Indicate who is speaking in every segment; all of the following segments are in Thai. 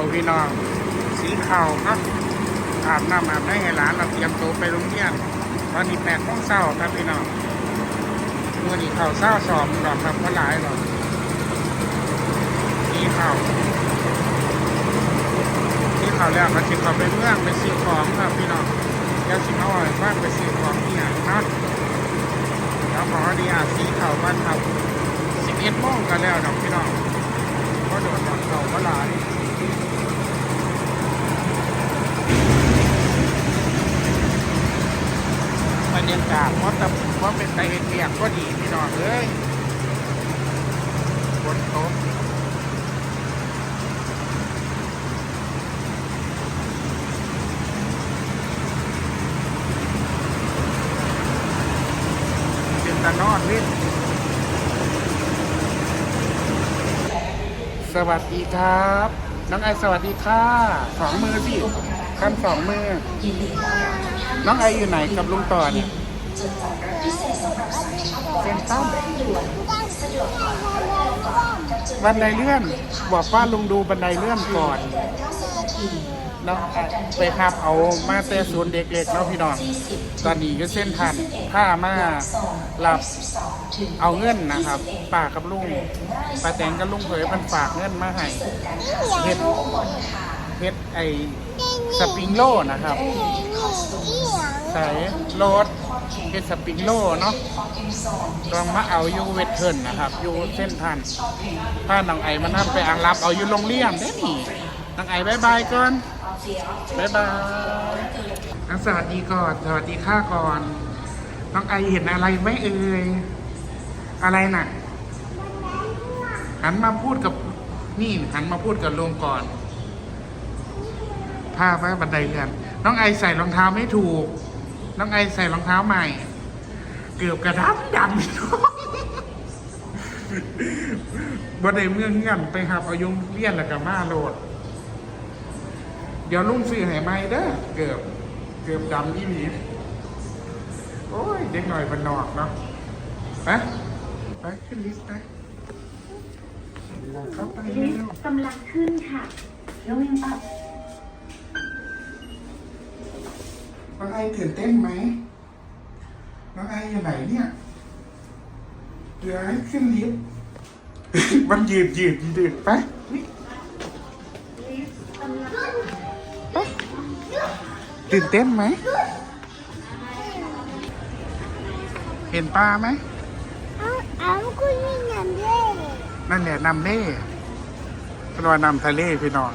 Speaker 1: าพี่น้อง สีขาวครับอาบน้ำอาบได้ให้หลานเราเตรียมตัวไปโรงเรียนตอนนี้แปดโมงเช้าครับพี่น้องมื่อนี้เขาเศร้าสอบดอกครับก็หลายหรอกสีขาวสีขาวแล้วก็สิเขาไปเมืองไปซื้อของครับพี่น้องเดี๋ยวสิเขาอ่อยว่าไปซื้อของที่ไหนเนาะแล้วขอดีอาสีขาวบ้านครับสิบเอ็ดโมงกันแล้วดอกพี่น้องก็โดนดอกเขาก็หลาย รยากาศว่าแต่ว่าเป็นไตเห็นเรียกก็ดีพี่น้องเอ้ยฝนตกเป็นตะนอนวิทสวัสดีครับ น้องไอสวัสดีค่ะสองมือสิคำสองมือ น้องไออยู่ไหนกับลุงต่อเนี่ย เซ็นตั้มบันไดเลื่อนบอกว่าลุงดูบันไดเลื่อนก่อนน้องไปครับเอามาเตะศูนย์เด็กเล็กเนาะพี่น้อง ตอนนี้ก็เส้นทันผ้ามาหลับเอาเงินนะครับปากกับลุงปาแตงกับลุงเผยมันฝากเงินมาให้เฮ็ดเฮ็ดไอสปริงโลนะครับ ใส่โรถเป็นสปริงโลเนาะลองมาเอาอยู่เวทเทิร์นนะครับอยู่เส้นทันถ้าน้องไอมานั่ไปอ่างรับเอาอยู่โรงเรียนได้หนิน้องไอบายบายก่อนบายบายอะสวัสดีก่อนสวัสดีค่าก่อนน้องไอเห็นอะไรไหมเอ่ยอะไรน่ะหันมาพูดกับนี่หันมาพูดกับลุงก่อนพาไปบันไดเลื่อน น้องไอใส่รองเท้าไม่ถูก น้องไอใส่รองเท้าใหม่ เกือบกระดับดำบันไดเมืองเงื่อนไปหับเอายุงเลี้ยนแล้วกับมาโหลด เดี๋ยวลุงซื้อให้ไหมเด้อเกือบเกือบดำยี่หลีโอ้ยเด็กหน่อยมันนอกเนาะไปไปขึ้นลิฟต์ไปเข้าไป
Speaker 2: ลิ
Speaker 1: เร็ว
Speaker 2: ต์กำลังขึ้นค่ะ going up
Speaker 1: น้องไอตื่นเต้นไหมน้องไออยู่ไหนเนี่ยเดี๋ยวให้ขึ้นลิฟต์ มันยืดยืดยืดไปนี่
Speaker 2: ลิฟต์กำลัง
Speaker 1: ไปตื่นเต้นไหม เห็นปลาไหม
Speaker 3: เอาคุณนี่นั่นเลย
Speaker 1: นั่นแหละนำเล่เป็นว่านำทะเลพี่น้อง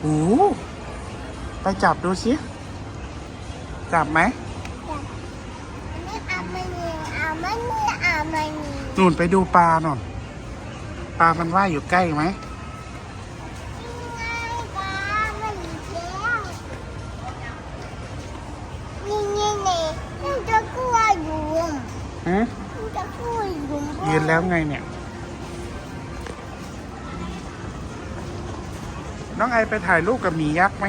Speaker 1: โอ้โห ไปจับดูสิ จับไหม
Speaker 3: นี่อามันนี่อามันนี่อามันนี่
Speaker 1: นู่นไปดูปลาหน่อยปลามันว่ายอยู่ใกล้ไหม
Speaker 3: ง่ายกว่ามันอีกแล้วนี่นี่นี่มันจะกลัวอยู่
Speaker 1: ฮะ
Speaker 3: มันจะกลัวอยู่
Speaker 1: ยืนแล้วไงเนี่ย น้องไอไปถ่ายรูปกับหมียักษ์ไหม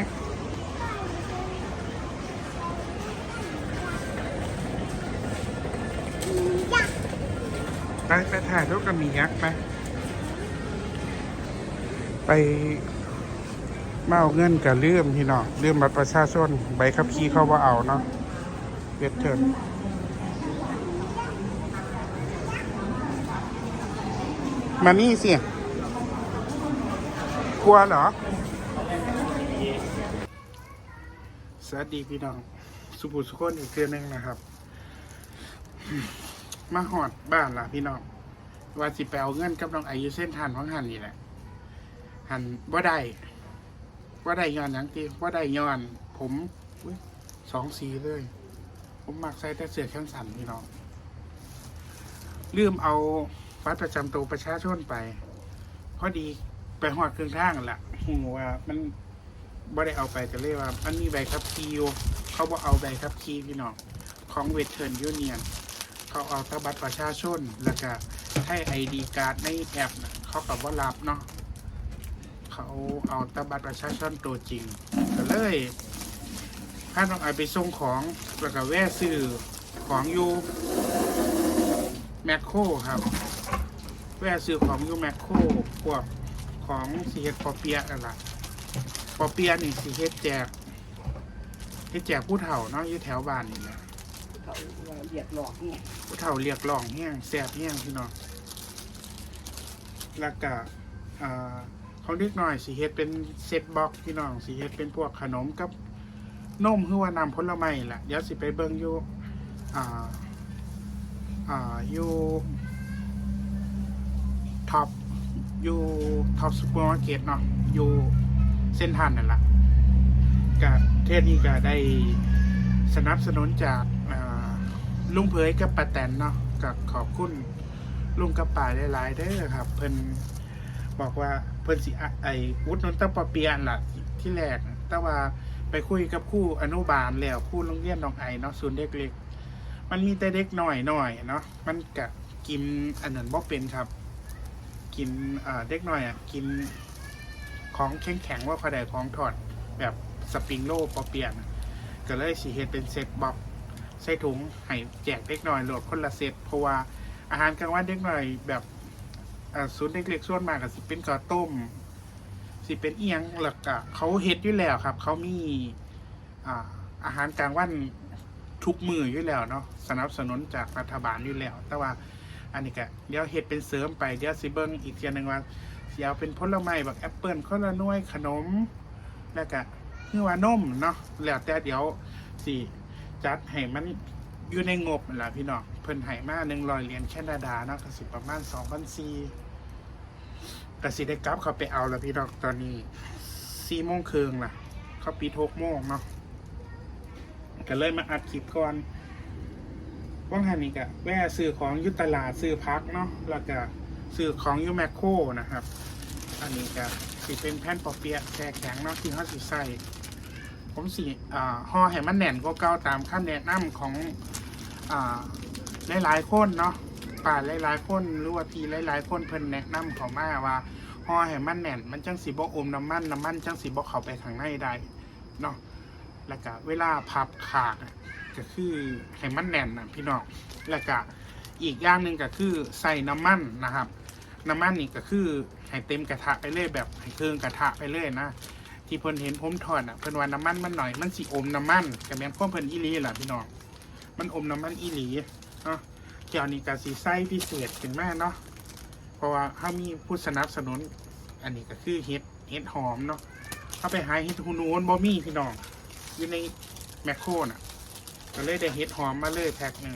Speaker 1: ไปไปถ่ายรูปกับหมียักษ์ไป ไปมาเอาเงินกับเลื่อมพี่น้องเลื่อมบัตรประชาชนใบขับขี่เข้าว่าเอาเนาะเวทเทิร์นมานี่สิกลัวเหรอ สวัสดีพี่น้อง สุภุสุคนอีกเทือนึงนะครับ มาหอดบ้านล่ะพี่น้องว่าสิไปเอาเงินกับน้องอายุเส้นทันของหันนี่แหละหันว่าได้ว่าได้ย้อนหยังตีว่าได้ย้อน ผมอุ๊ยสองสีเลย ผมมักใส่แต่เสื้อแขนสั้นพี่น้องลืมเอาบัตรประจำตัวประชาชนไปพอดีไปหอดเครื่องทางแหละหูว่ามันบ่ได้เอาไปแต่เลยกว่า มันมีใบขับขี่อยู่เขาบอกเอาใบขับขี่พี่น้องของเวทเทิร์นยูเนียน เขาเอาตบัตรประชาชน แล้วก็ให้ไอดีการ์ดในแอปน่ะเขากับว่ารับเนาะเขาเอาตบัตรประชาชนตัวจริงก็เลยถ้าต้องเอไปส่งของแล้วก็แวะซื้อของอยู่แมคโครครับ แวะซื้อของอยูแมคโครพวกของสีเฮ็ดปอเปียอะนั่นล่ะปอเปียนี่สีเฮ็ดแจกเฮ็ดแจกผู้เฒ่าเนาะอยู่แถวบ้านนี่แหละ
Speaker 4: เขาเหยียดหลอกเนี่ย
Speaker 1: ผู้เฒ่าเรียกร้องแห้งแซ่บแห้งพี่น้องแล้วก็อ่าของเด็กน้อยสีเฮ็ดเป็นเซตบ็อกซ์พี่น้องสีเฮ็ดเป็นพวกขนมกับนมหือว่านำผลไม้ล่ะเดี๋ยวสิไปเบิ่งอยู่อ่าอ่าอยู่ท็อปอยู่ท็อปซูเปอร์มาร์เก็ตเนาะอยู่เส้นทันนั่นแหละก็เทศนี้ก็ได้สนับสนุนจากอ่า ลุงเผยกับป้าแตนเนาะกับขอบคุณลุงกับป้าหลายๆเด้อครับ เพิ่นบอกว่าเพิ่นสิไอ้วุฒินนตะปอเปียนล่ะที่แรกแต่ว่าไปคุยกับคู่อนุบาลแล้วคู่โรงเรียนน้องไอเนาะศูนย์เด็กเล็ก มันมีแต่เด็กหน่อยหน่อยเนาะมันกะกินอันนั้นบ่เป็นครับ กินเด็กหน่อยอะกินของแข็งแข็งๆว่าพอได้ของถอดแบบสปริงโลปอเปียนก็เลยสีเฮ็ดเป็นเซ็ตบ็อกซ์ ใส่ถุงให้แจกเด็กหน่อยโหลดคนละเซตเพราะว่าอาหารกลางวันเด็กหน่อยแบบศูนย์เด็กเล็กส่วนมากก็สิเป็นข้าวต้ม สิเป็นเอียงหลักอะเขาเฮ็ดอยู่แล้วครับ เขามีอาหารกลางวันทุกมืออยู่แล้วเนาะสนับสนุนจากรัฐบาลอยู่แล้ว แต่ว่าอันนี้ก็เดี๋ยวเฮ็ดเป็นเสริมไปเดี๋ยวสิเบิ่งอีกเทียหนึงว่าสิเอาเป็นผลไม้แบบแอปเปิลคนละน่วยขนมแล้วก็คือว่านมเนาะแล้วแต่เดี๋ยวสิ จัดให้มันอยู่ในงบนั่นล่ะพี่น้องเพิ่นให้มา100เหรียญแคนาดาเนาะก็สิประมาณ2,400ก็สิได้กลับเขาไปเอาแล้วพี่น้องตอนนี้4โมงครึ่งล่ะ เขาปิด6โมงเนาะก็เลยมาอัดคลิปก่อนว่างหันนี่ก็แวะซื้อของยุตลาดซื้อพักเนาะแล้วก็ซื้อของยูแมคโครนะครับ อันนี้ก็สิเป็นแผ่นปอเปียะแช่แข็งเนาะที่เขาสิใส่ ผมสิห่อให้มันแน่นก็เก่าตามขั้นแนะนำของอหลายๆคนเนาะป่าหลายๆคนหรือว่าพี่หลายๆคนเพิ่นแนะนำเขามาว่าห่อให้มันแน่น มันจังสิบ่อมน้ำมันน้ำมันจังสิบ่เข้าไปข้างในได้เนาะแล้วก็เวลาพับขาดก็คือให้มันแน่นนะพี่น้องแล้วก็อีกอย่างหนึ่งก็คือใส่น้ำมันนะครับ น้ำมันนี่ก็คือให้เต็มกระทะไปเลยแบบให้เครื่องกระทะไปเลยนะ ที่เพิ่นเห็นผมทอดอะเพิ่นว่าน้ำมันมันหน่อยมันสิอมน้ำมันกับแม่นพ่อเพิ่นอีหลีล่ะพี่น้องมันอมน้ำมันอีหลีเนาะเจ้านี่ก็สิใส่พิเศษขึ้นมาเนาะเพราะว่าเขามีผู้สนับสนุน อันนี้ก็คือเห็ดเห็ดหอมเนาะเข้าไปหาเห็ดหูนูนบ่มีพี่น้องอยู่ในแมคโครน่ะก็เลยได้เห็ดหอมมาเลยแพ็คหนึ่ง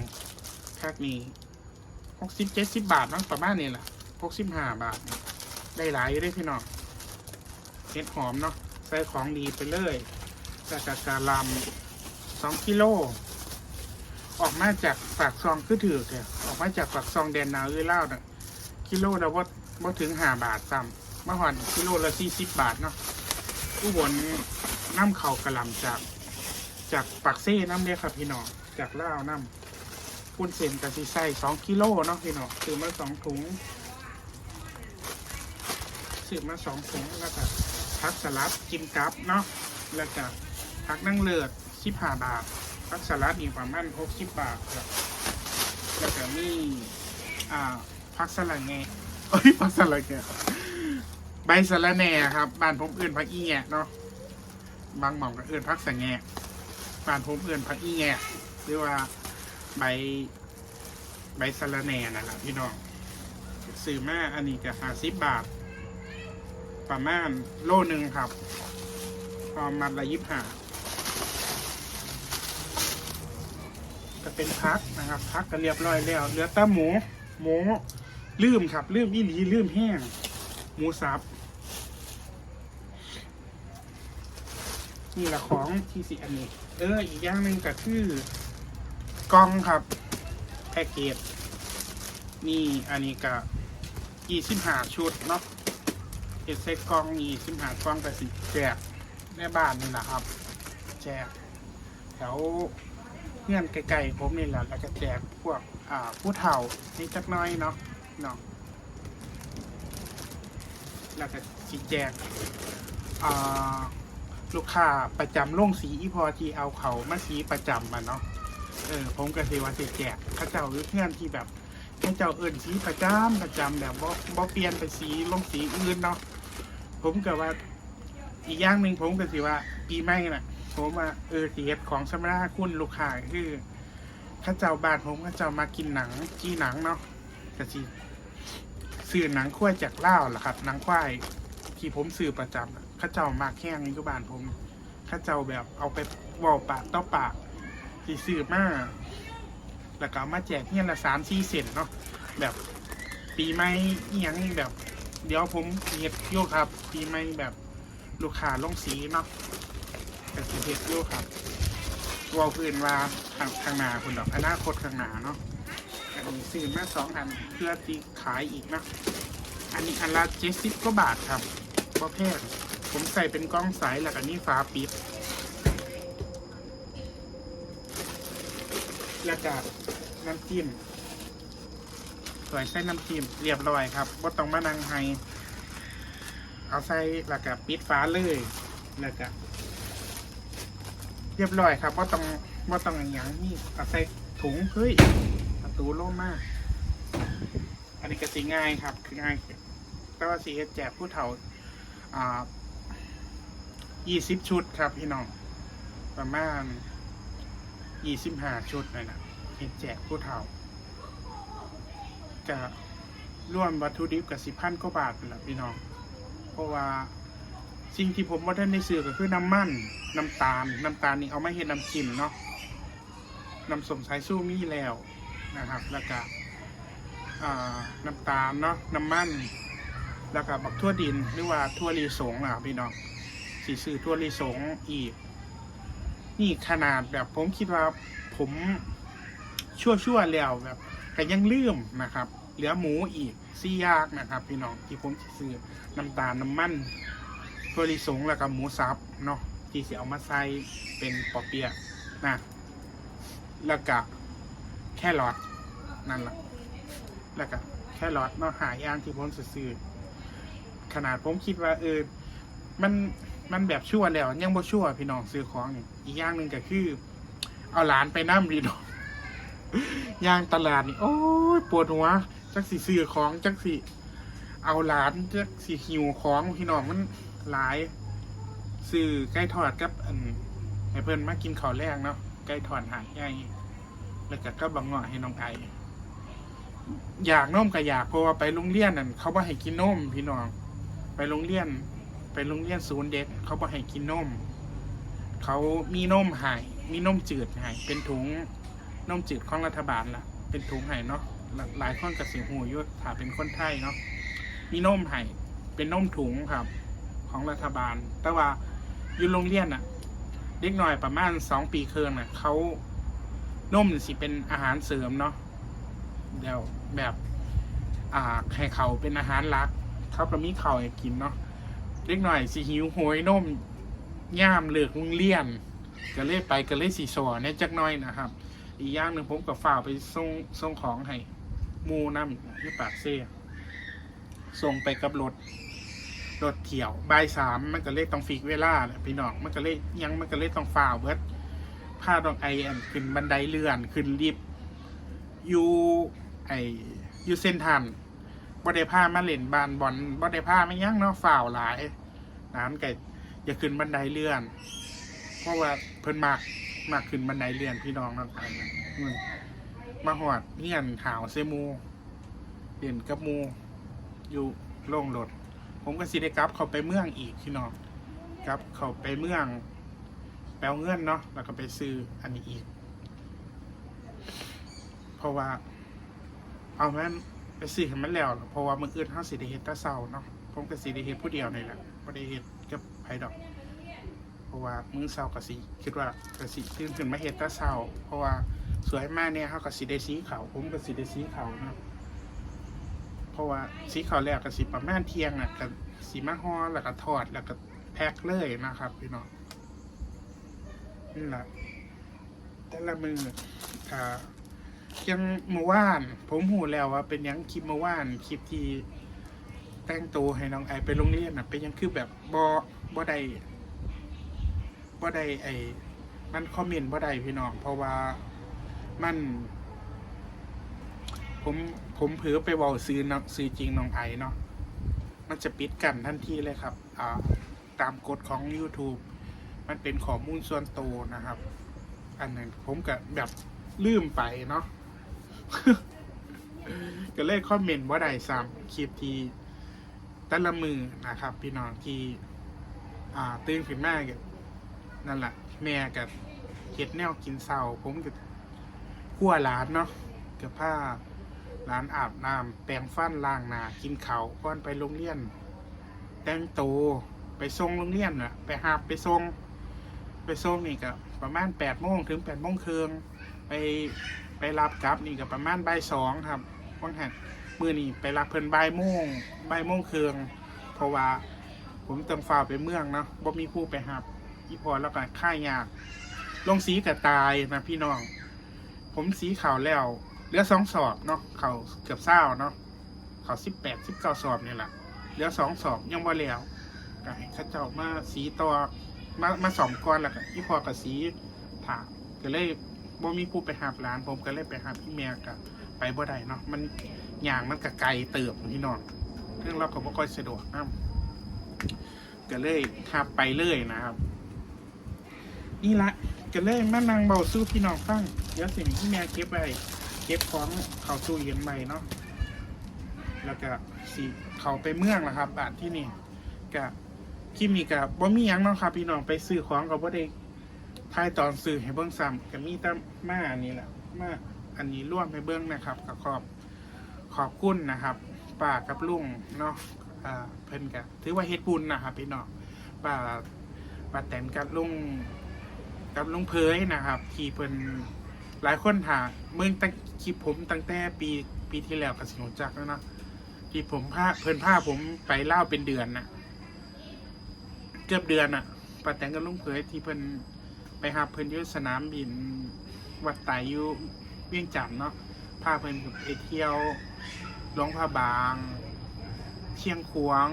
Speaker 1: แพ็คนี้หกสิบเจ็ดสิบบาทเนาะประมาณนี้แหละหกสิบห้าบาท ได้หลายอยู่ได้พี่น้องเห็ดหอมเนาะ ใส่ของดีไปเลยแล้วก็กะลำสองกิโล ออกมาจากปากซองคือถือแกออกมาจากปากซองแดนนาวเอ้ยเล่าน่ะกิโลละว่าว่าถึงห้าบาทซ้ำมื่อนกิโลละสี่สิบบาทเนาะอุบลน้ำเขากระลำจาก จากปักเซ่น้ำเนี่ยครับพี่น้องจากเล่าน้ำปุ้นเส้นกะทิใส่สองกิโลเนาะพี่น้องซื้อมาสองถุงซื้อมาสองถุงแล้วก็ พักสลัดกินกับเนาะแล้วก็พักนั่งเลือดสิบห้าบาทพักสลัดอีกประมาณหกสิบบาทครับแล้วก็มีอ่าพักสลัดแง่เอ้ยพักสลัดแง่ใบสะระแหน่ครับบ้านผมเอื่นพักอีแงะเนาะบางหม่อมก็เอื่นพักสังแงะบ้านผมเอื่นพักอีแงะหรือว่าใบใบสะระแหน่นั่นแหละพี่น้องซื้อมาอันนี้ก็ห้าสิบบาท ประมาณโลหนึ่งครับพอมัดละยิบหาก็เป็นพักนะครับพักก็เรียบร้อยแล้วเหลือแต่หมู หมูลืมครับลืมอีหลีลืมแห้ง หมูสับนี่แหละของที่สิอันนี้ เอออีกอย่างหนึ่งก็คือกล้องครับแพ็กเกจนี่อันนี้ก็ยี่สิบห้าชุดเนาะ เอดใส่กล้องยี่สิบหากล้องก็สิแจกในบ้านนี่แหละครับ แจกแถวเงื่อนไกลๆผมนี่แหละแล้วก็แจกพวกอ่าผู้เฒ่านี่จักน้อยเนาะเนาะแล้วก็สิแจกอ่าลูกค้าประจำโรงสีอีพอที่เอาเขามาสีประจำมาเนาะเออผมก็สิว่าสิแจกเข้าเจ้าหรือเพื่อนที่แบบให้เจ้าเอิญสีประจำประจำแบบบ่บ่เปลี่ยนไปสีลงสีอื่นเนาะ ผมก็ว่า อีกอย่างหนึ่งผมก็สิว่า ปีใหม่น่ะ ผมว่าเออสิเฮ็ดของสำราคุณลูกค้าคือข้าเจ้าบ้านผมข้าเจ้ามากินหนังจี้หนังเนาะก็สิซื้อหนังควายจากเล่าล่ะครับหนังควายที่ผมซื้อประจำอะข้าเจ้ามาแข่งอยู่บ้านผมข้าเจ้าแบบเอาไปว่าปากต่อปากที่ซื้อมาแล้วก็มาแจกเนี่ยละสามสี่เซนเนาะแบบปีใหม่อียังแบบ เดี๋ยวผมเฮ็ดอยู่ครับปีใหม่แบบลูกค้าลงสีเนาะแต่สิเฮ็ดอยู่ครับเว่าพื้นว่าทางทางหนาคุณดอกอนาคตข้างหน้าเนาะอันนี้ซื้อมาสองอันเพื่อตีขายอีกนาะอันนี้อันละเจ็ดสิบกว่าบาทครับก็แพงผมใส่เป็นกล้องใสแล้วก็นี่ฟ้าปิดแล้วก็น้ำจิ้ม สวยใส่น้ำจิ้มเรียบร้อยครับว่ต้องมานั่งไฮเอาใส่แล้วก็ปิดฟ้าเลยแล้วก็เรียบร้อยครับว่ต้องว่ต้องอย่างอย่างนี้เอาใส่ถุงเฮ้ยประตูโล่งมาก อันนี้ก็สิง่ายครับคือง่ายแต่ว่าสีแจกผู้เฒ่าอ่ายี่สิบชุดครับพี่น้อง ประมาณยี่สิบห้าชุดเลยนะเฮ็ดแจกผู้เฒ่า จะร่วมวัตถุดิบกับสิบพันกว่าบาทเป็นละพี่น้อง เพราะว่าสิ่งที่ผมว่าท่านในซื้อก็คือน้ำมันน้ำตาลน้ำตาลนี่เอามาเห็ดน้ำจิ้มเนาะน้ำสมสายสู้มีแล้วนะครับ แล้วก็น้ำตาลเนาะน้ำมันแล้วก็บักทั่วดินหรือว่าทั่วลีสงอะพี่น้องสีซื้อทั่วลีสงอีก นี่ขนาดแบบผมคิดว่าผมชั่วชั่วๆแล้วแบบ แต่ยังลืมนะครับ เหลือหมูอีกซี่ยากนะครับ พี่น้องที่ผมสิซื้อน้ำตาลน้ำมันถั่วลิสงแล้วก็หมูสับเนาะที่สิเอามาใส่เป็นปอเปียะนะแล้วก็แค่รอทนั่นแหละแล้วก็แค่รอทเนาะหาย่างที่ผมซื้อขนาดผมคิดว่าเออมันมันแบบชั่วแล้ว ยังบ่ชั่วพี่น้องซื้อของอีกอย่างหนึ่งก็คือ เอาหลานไปน้ำดีดอก ย่างตลาดนี่โอ้ยปวดหัว จักสิซื้อของจักสิเอาหลานจักสิหิวของพี่น้องมันหลายซื้อไก่ทอดกับอันให้เพิ่อนมากินข้าวแรกเนาะไก่ทอดหาดใหญ่แล้วก็กับบังเงาะให้น้องไออยากนมก็อยากเพราะว่าไปโรงเรียนนั่นเขาบ่ให้กินนมพี่น้อง ไปโรงเรียน ไปโรงเรียนศูนย์เด็ก เขาบ่ให้กินนมเขามีนมให้มีนมจืดให้เป็นถุง นมจืดของรัฐบาลล่ะ เป็นถุงให้เนาะหลหลายคนกับสิหูยุทถ้าเป็นคนไทยเนาะมีนมให้เป็นนมถุงครับ ของรัฐบาล แต่ว่าอยู่โรงเรียนอะเด็กหน่อยประมาณสองปีเคิงน่ะเขานมสิเป็นอาหารเสริมเนาะเดี๋ยวแบบอ่าให้เขาเป็นอาหารหลักเขาก็มีเขาวให้กินเนาะเด็กหน่อยสิหิวโหยนมย่ามเลือกโรงเรียนก็เลยไปก็เลยสีสอเนี่ยจักน้อยนะครับ อีกอย่างหนึ่งผมกับฝ่าไปส่งส่งของให้มูน้ำที่ปากเซ่ส่งไปกับรถรถเที่ยวบ่ายสามมันก็เลยต้องฟิกเวลาแหละพี่น้องมันก็เลยยังมันก็เลยต้องฝ่าเบิดผ้าดองไอแอนขึ้นบันไดเลื่อนขึ้นลิฟต์อยู่ไออยู่เส้นทันบ่ได้ผ้ามาเล่นบานบอลบ่ได้ผ้าไม่ยั้งเนาะฝ่าวหลายน้ำก็อย่าขึ้นบันไดเลื่อน เพราะว่าเพิ่นมาก มากขึ้นบันไดเลื่อนพี่น้องนั่นไปอืมมาหอดเฮียนหาวเซมูเด่นกับมู อยู่โล่งรถผมก็สิได้กลับเขาไปเมืองอีกพี่น้องกลับเขาไปเมืองแปลเงื่อนเนาะแล้วก็ไปซื้ออันนี้อีก เพราะว่า เอามันไปซื้อให้มันแล้วเพราะว่ามืออื่นเขาสิได้เฮ็ดตะเศร้าเนาะผมก็สิได้เฮ็ดผู้เดียวนี่แหละบ่ได้เฮ็ดกับไผดอก ราะว่ามื้อเช้าก็สิคิดว่าก็สิตื่นขึ้นมาเฮ็ดแตะเช้า เพราะว่าสวยมากเนี่ยเขาก็สิได้สีขาวผมก็สิได้สีขาวนะเพราะว่าสีขาวแรกก็สิประมาณเที่ยงน่ะก็สิมาห่อแล้วก็ทอดแล้วก็แพ็คเลยนะครับพี่น้องนี่แหละแต่ละมืออ่ายังเมื่อวาน ผมหูแล้วว่าเป็นยังคลิปเมื่อวานคลิปที่แต่งตัวให้น้องไอไปโรงเรียนน่ะเป็นยังคือแบบบอบอได้ บ่ได้ไอ้มันคอมเมนต์บ่ได้พี่น้อง เพราะว่ามัน ผมผมเผือไปบอกซื้อน้องซื้อจริงน้องไอเนาะมันจะปิดกันทันทีเลยครับอ่าตามกฎของ YouTube มันเป็นข้อมูลส่วนตัวนะครับ อันนั้นผมก็แบบลืมไปเนาะก็เลยคอมเมนต์ว่าได้ซ้ำคลิปที่ต่ละมือนะครับ พี่น้องที่ อ่าตื่นขึ้นมาก็ นั่นแหละแม่กับเฮ็ดแนวกินเศร้าผมก็ขั้วร้านเนาะกับผ้าร้านอาบน้ำแปรงฟันล้างหน้ากินข้าวก่อนไปโรงเรียน แต่งตัวไปส่งโรงเรียนน่ะไปหาบไปส่งไปส่งนี่ก็ประมาณแปดโมงถึงแปดโมงครึ่งไปไปรับกลับนี่ก็ประมาณบ่ายสองครับว่างหันมือนี่ไปรับเพิ่นบ่ายโมงบ่ายโมงครึ่งเพราะว่าผมเติมฟ้าไปเมืองเนาะบ่มีผู้ไปหับ อีพอแล้วก็ค่ายยาก ลงสีกับตายนะพี่น้อง ผมสีขาวแล้วเหลือสองสอบเนาะเขาเกือบเศร้าเนาะเขาสิบแปดสิบเก้าสอบนี่แหละเหลือสองสอบยังบ่แล้วก็ให้ข้าเจ้ามาสีต่อมามาสอมก่อนแล้วก็อีพอกับสีผ่าก็เลยบ่มีผู้ไปหับร้าน ผมก็เลยไปหับพี่แม่ก็ไปบ่ได้เนาะมันอย่างมันก็ไกลเติบพี่น้องเรื่องเราก็บ่ค่อยสะดวกนะก็เลยขับไปเลยนะครับ นี่ละก็เลยมานั่งเบาสู้พี่น้องฟังเดี๋ยวสิ่งที่แม่เก็บไว้เก็บของเขาตู้เย็นใหม่เนาะแล้วก็สิเขาไปเมืองนะครับบาทที่นี่ก็คลิปนี้ก็บ่มียังเนาะครับ พี่น้องไปซื้อของก็บ่ได้ทายตอนซื้อให้เบิ่งซ้ำก็มีแต่มาอันนี้แหละมาอันนี้ร่วมให้เบิ่งนะครับก็ขอบขอบคุณนะครับป้ากับลุงเนาะอ่าเพิ่นก็ถือว่าเฮ็ดบุญนะครับพี่น้องป้าป้าแตนกับลุง กับลุงเพยนะครับ ที่เพิ่นหลายคนถามเมื่อตั้งคลิปผมตั้งแต่ปีปีที่แล้วกับสิงห์จักรแล้วเนาะที่ผมพาเพิ่นพาผมไปเล่าเป็นเดือนน่ะเกือบเดือนน่ะป้าแตนกับลุงเพยที่เพิ่นไปหาเพิ่นอยู่สนามบินวัดไตอยู่เวียงจันทน์เนาะพาเพิ่นไปเที่ยวหลวงพระบาง เชียงขวง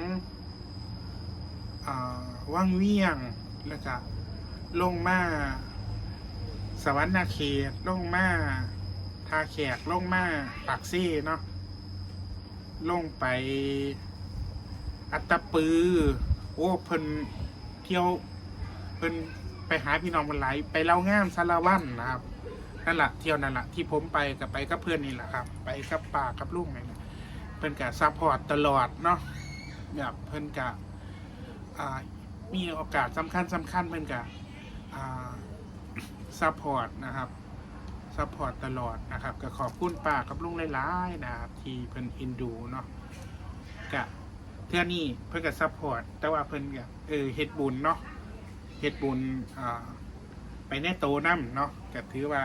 Speaker 1: อ่าว่างเวียงแล้วก็ ลงมาสวรรค์นาเขตลงมาทาแขกลงมาปากซี่เนาะลงไป อัตตปือ โอ้เพิ่นเที่ยวเพิ่นไปหาพี่น้องมันไหลไปเล่างามสารวันนะครับนั่นแหละเที่ยวนั่นแหละที่ผมไปกับไปกับเพื่อนนี่แหละครับ ไปกับป่ากับลุงนี่เพิ่นกะซัพพอร์ตตลอดเนาะแบบเพิ่นกะมีโอกาสสำคัญสำคัญเพิ่นกะ ซัพพอร์ตนะครับซัพพอร์ตตลอดนะครับก็ขอบคุณป้ากับลุงหลายๆนะครับที่เพิ่นอินดูเนาะกะเทื่อนี้เพิ่นกะซัพพอร์ตแต่ว่าเพิ่นกะเออเฮ็ดบุญเนาะเฮ็ดบุญอ่าไปแน่โตน้ำเนาะก็ถือว่า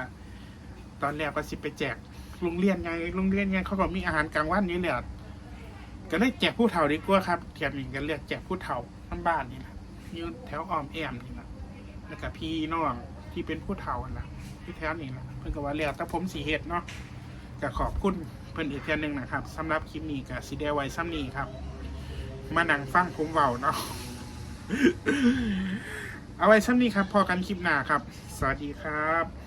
Speaker 1: ตอนแรกก็สิไปแจกโรงเรียนไงโรงเรียนไงเขาก็มีอาหารกลางวันนี่แหละก็เลยแจกผู้เฒ่าดีกว่าครับเทียนนี้ก็เรียกแจกผู้เฒ่าทั้งบ้านนี่แหละอยู่แถวอ้อมแอมนี่ แล้วก็พี่น้องที่เป็นผู้เฒ่านะที่แถวนี้นะเพิ่นก็ว่าเรียกแต่ผมสีเห็ดเนาะก็ขอบคุณเพิ่นอีกเทียนหนึ่งนะครับสำหรับคลิปนี้ก็สิได้ไว้ซ้ำนี้ครับ มานั่งฟังผมเว้าเนาะเอาไว้ซ้ำนี้ครับพอกันคลิปหน้าครับ สวัสดีครับ